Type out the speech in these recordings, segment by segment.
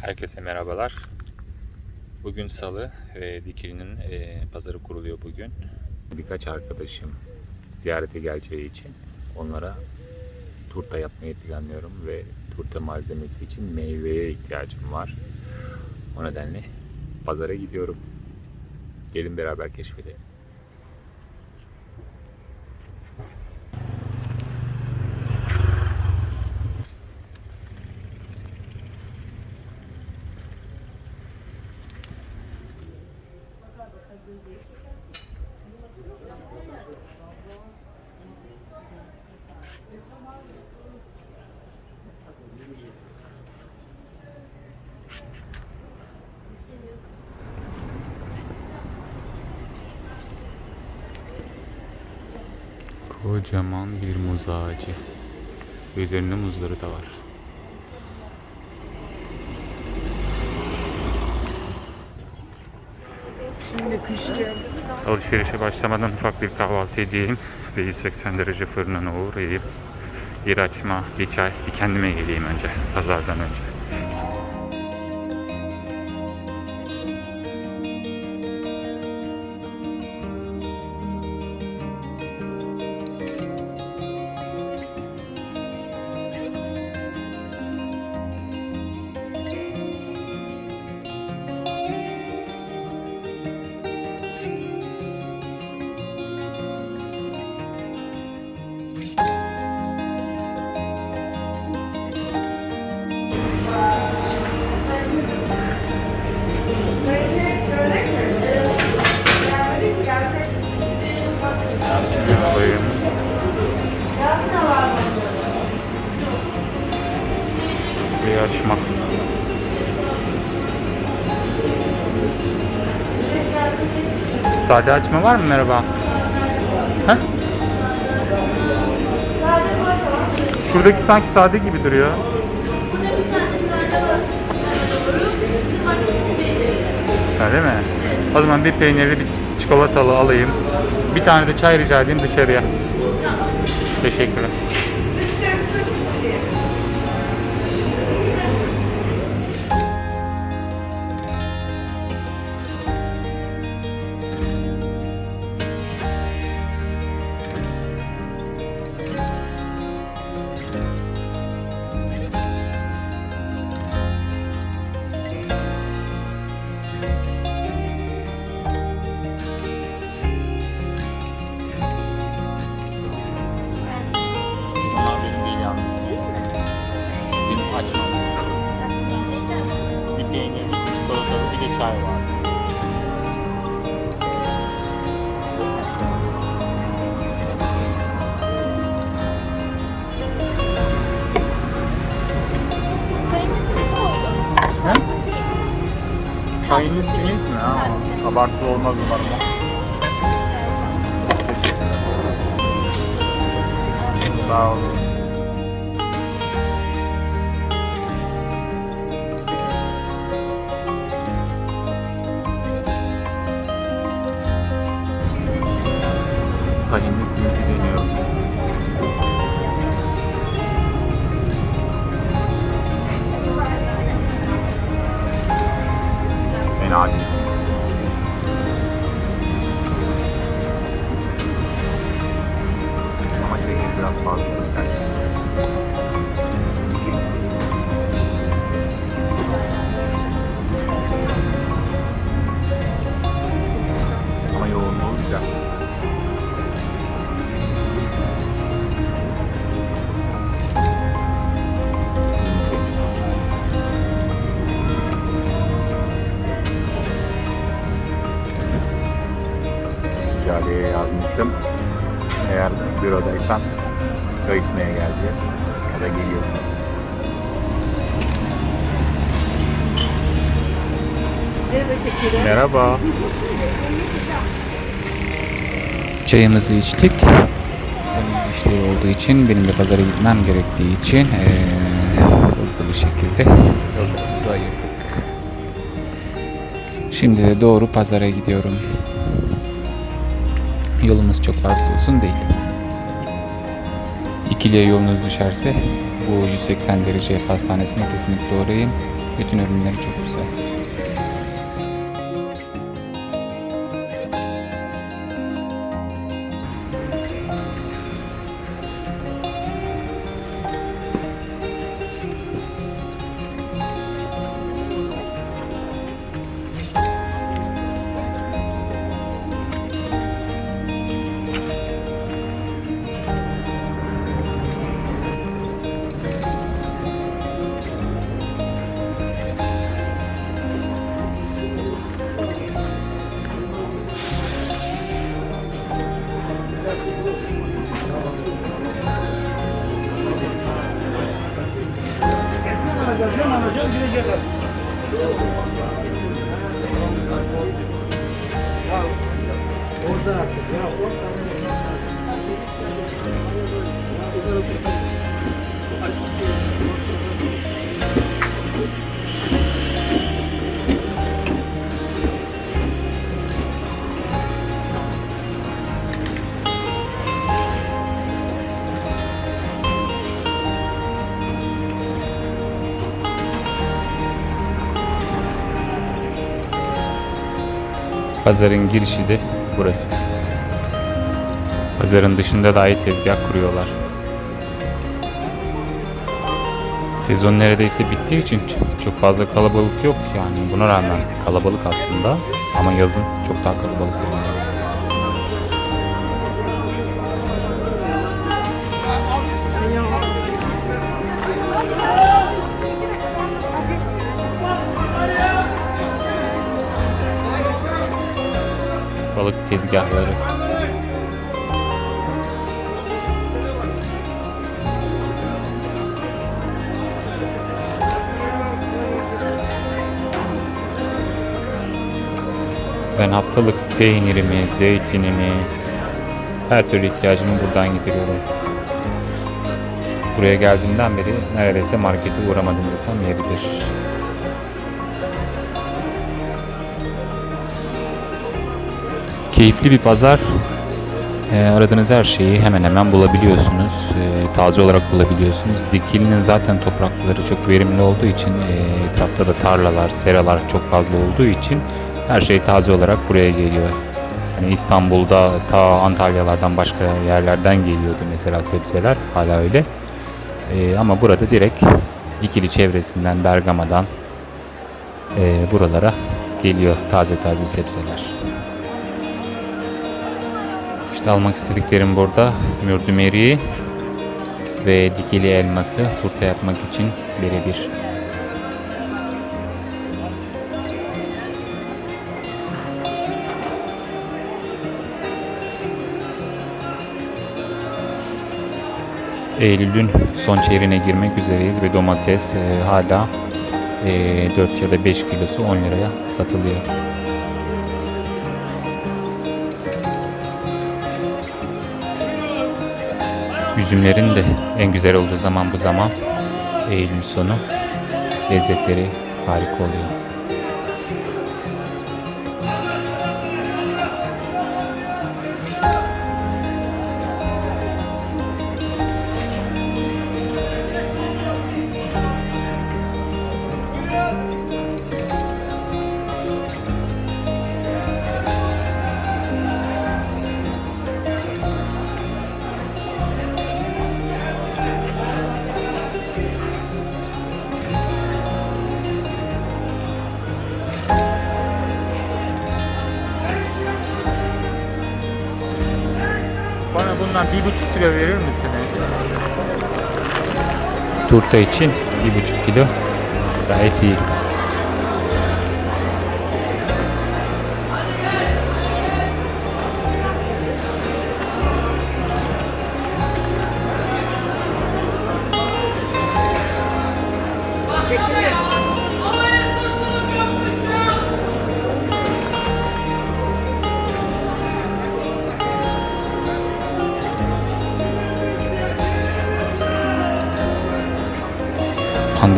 Herkese merhabalar. Bugün salı ve Dikili'nin e, pazarı kuruluyor bugün. Birkaç arkadaşım ziyarete geleceği için onlara turta yapmayı planlıyorum ve turta malzemesi için meyveye ihtiyacım var. O nedenle pazara gidiyorum. Gelin beraber keşfedelim. Kocaman bir muz ağacı. Üzerinde muzları da var. Şimdi kış geldi. Alışverişe başlamadan ufak bir kahvaltı edeyim ve 180 derece fırınına uğrayıp bir açma, bir çay, bir kendime geleyim önce pazardan önce. Sade açma var mı merhaba? Heh? Şuradaki sanki sade gibi duruyor. Öyle mi? O zaman bir peynirli bir çikolatalı alayım. Bir tane de çay rica edeyim dışarıya. Teşekkürler. Çayını simit mi? Ha, abartılı olmaz umarım. Sağ olun. Tahinli En içmeye geldi. Ya da geliyor. Merhaba şekerim. Merhaba. Çayımızı içtik. Benim işleri olduğu için, benim de pazara gitmem gerektiği için eee, hızlı bir şekilde yollarımızı ayırdık. Şimdi de doğru pazara gidiyorum. Yolumuz çok fazla uzun değil. İkiliye yolunuz düşerse bu 180 derece pastanesine kesinlikle uğrayın. Bütün ürünleri çok güzel. Yaklaşacağım, alacağım, gireceğim. Orada artık. Ya orada. Pazarın girişi de burası. Pazarın dışında da ayrı tezgah kuruyorlar. Sezon neredeyse bittiği için çok fazla kalabalık yok yani buna rağmen kalabalık aslında ama yazın çok daha kalabalık oluyor. Tezgahları. Ben haftalık peynirimi, zeytinimi, her türlü ihtiyacımı buradan gideriyorum. Buraya geldiğimden beri neredeyse markete uğramadım desem yeridir. Keyifli bir pazar. Ee, aradığınız her şeyi hemen hemen bulabiliyorsunuz. Ee, taze olarak bulabiliyorsunuz. Dikili'nin zaten toprakları çok verimli olduğu için e, etrafta da tarlalar, seralar çok fazla olduğu için her şey taze olarak buraya geliyor. Hani İstanbul'da ta Antalyalardan başka yerlerden geliyordu mesela sebzeler hala öyle. Ee, ama burada direkt Dikili çevresinden Bergama'dan e, buralara geliyor taze taze sebzeler. İşte almak istediklerim burada. Mürdümeri ve dikili elması turta yapmak için birebir. Eylül'ün son çeyreğine girmek üzereyiz ve domates e, hala e, 4 ya da 5 kilosu 10 liraya satılıyor. Üzümlerin de en güzel olduğu zaman bu zaman Eylül sonu lezzetleri harika oluyor. Bir buçuk kilo verir misiniz? Turta için 1,5 kilo gayet iyi.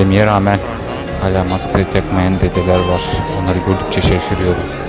Pandemiye rağmen hala maske takmayan dedeler var. Onları gördükçe şaşırıyorum.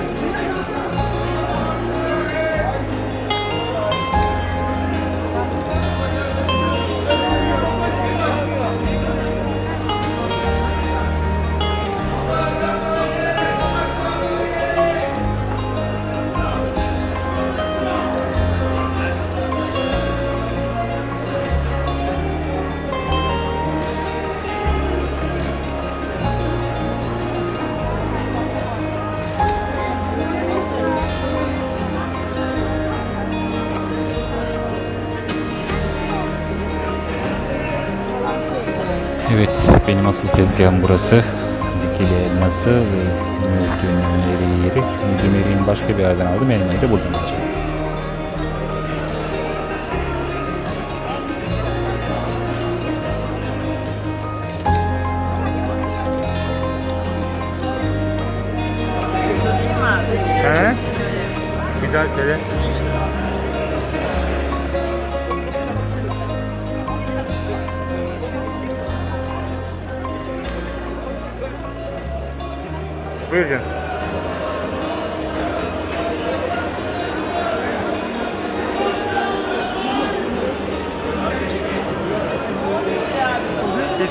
Asıl tezgahın burası. Dikili elması ve mürdüm eriği. Mürdüm eriğini başka bir yerden aldım. Elmayı da buradan alacağım. He? Güzel söyle.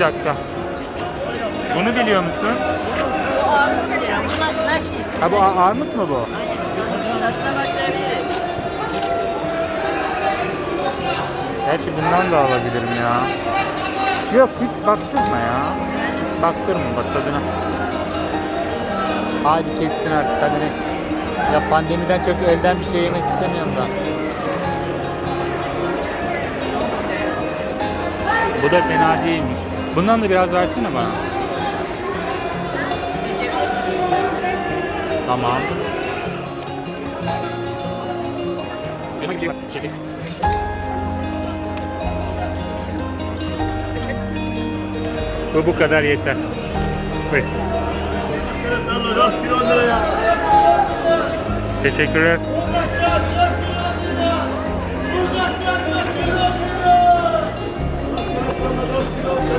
Bir dakika. Bunu biliyor musun? Bu armut lira. Bunlar, bunlar şey isimleri. Ha bu a- armut mu bu? Aynen. Tadına baktırabiliriz. Gerçi bundan da alabilirim ya. Yok hiç baktırma ya. Baktırma bak tadına. Hadi kestin artık hadi ne? Ya pandemiden çok elden bir şey yemek istemiyorum da. Bu da fena değilmiş. Bundan da biraz versene bana. Tamam. Bu bu kadar yeter. Buyur. Teşekkürler.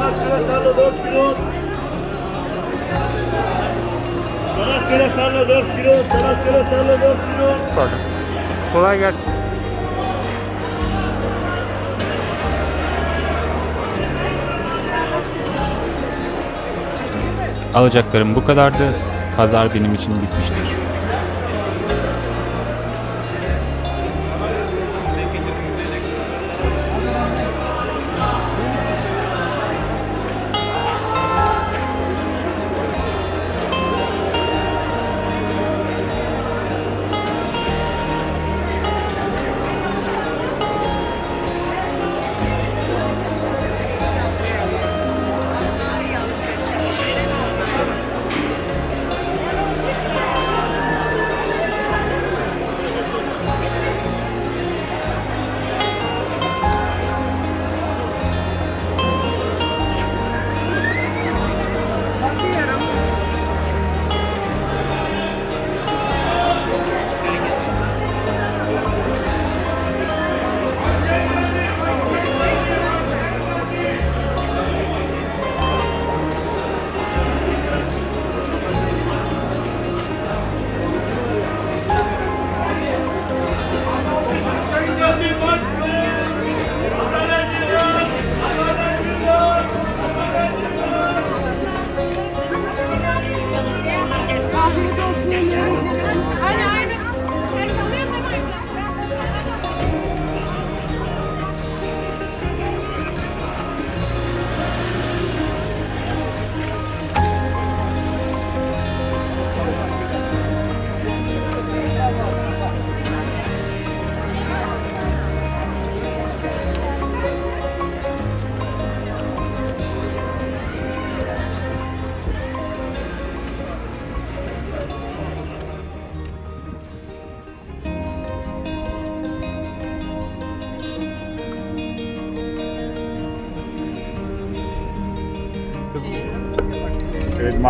Çanakkale tarla 4 kilo, Çanakkale tarla 4 kilo. Pardon. Kolay gelsin. Alacaklarım bu kadardı. Pazar benim için bitmiştir.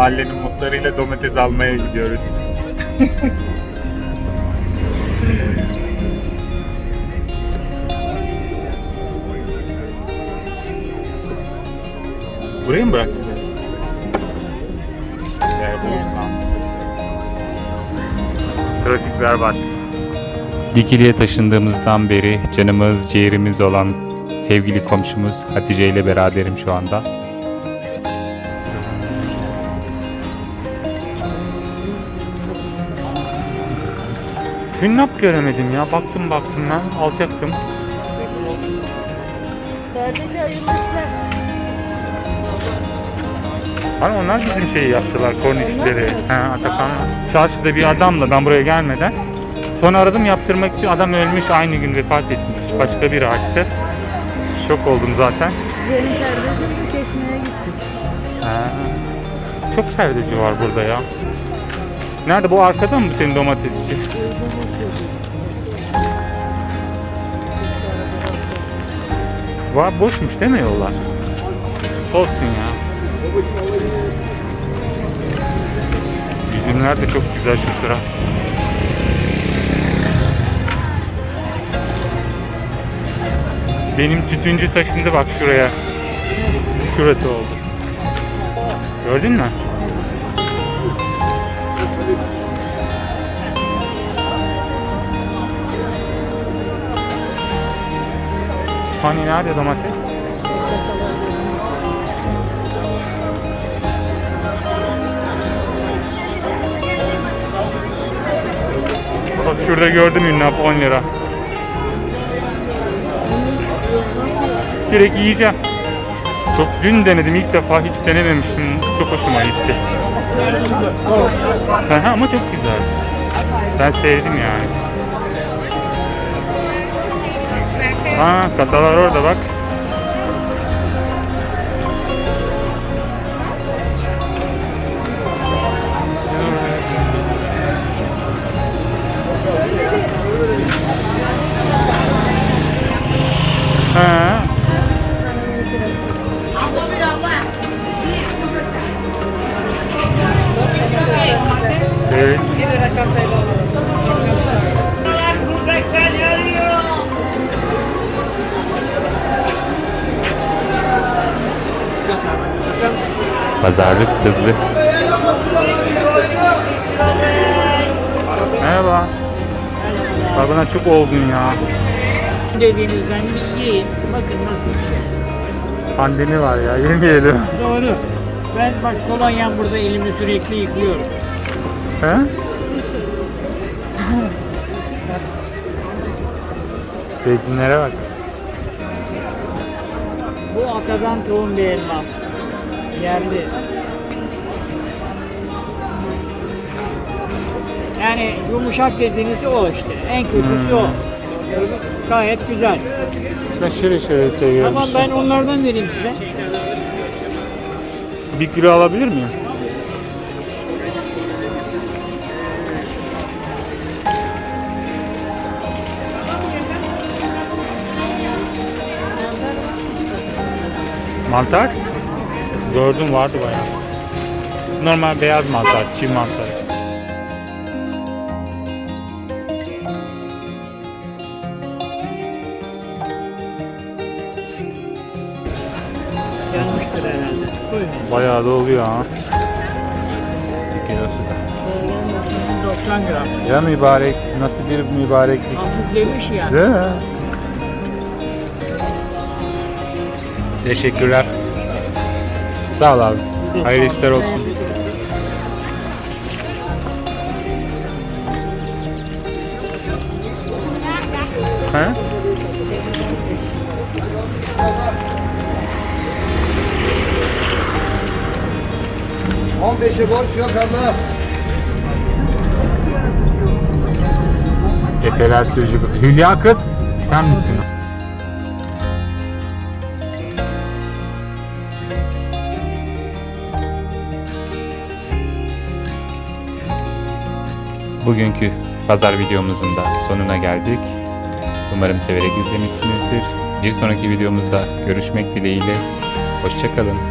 Mahallenin mutlarıyla domates almaya gidiyoruz. Buraya mı bırakacağız? Eğer. Trafikler var. Dikili'ye taşındığımızdan beri canımız, ciğerimiz olan sevgili komşumuz Hatice ile beraberim şu anda. Hünnap göremedim ya. Baktım baktım ben. Alacaktım. Sadece ayırmışlar. Hani onlar bizim şeyi yaptılar, kornişleri. He, Atakan. Çarşıda bir adamla ben buraya gelmeden. Sonra aradım yaptırmak için adam ölmüş aynı gün vefat etmiş. Başka bir ağaçtı. Şok oldum zaten. Benim kardeşim de çeşmeye gitti. Ha. Çok sevdici var burada ya. Nerede bu arkada mı bu senin domatesçi? Var boşmuş değil mi yollar? Olsun ya. Üzümler de çok güzel şu sıra. Benim tütüncü taşındı bak şuraya. Şurası oldu. Gördün mü? Hani nerede domates? Bak şurada gördüm ünlap 10 lira. Direkt yiyeceğim. Çok dün denedim ilk defa hiç denememiştim. Çok hoşuma gitti. Aha, ama çok güzel. Ben sevdim yani. Ha kasalar orada bak. Ha. Evet. Pazarlık hızlı. Merhaba. Bana çok oldun ya. Dediğinizden bir yiyin. Bakın nasıl bir şey. Pandemi var ya yemeyelim. Doğru. Ben bak kolonyam burada elimi sürekli yıkıyorum. He? Zeytinlere bak. Bu atadan tohum bir elma. Yerli. Yani yumuşak dediğiniz o işte. En kötüsü o. Gayet güzel. Ben şöyle şöyle seviyorum. Tamam ben onlardan vereyim size. Bir kilo alabilir miyim? Mantar? Gördüm vardı bayağı. Normal beyaz mantar, çiğ mantar. Yanmıştır herhalde. Bayağı da oluyor ha. Bir kilosu da. 90 gram. Ya mübarek, nasıl bir mübareklik. Hafiflemiş yani. Değil mi? Teşekkürler. Sağ ol abi. Hayırlı işler olsun. He? boş yok ama. Efeler sürücü kızı. Hülya kız sen misin? Bugünkü pazar videomuzun da sonuna geldik. Umarım severek izlemişsinizdir. Bir sonraki videomuzda görüşmek dileğiyle. Hoşçakalın.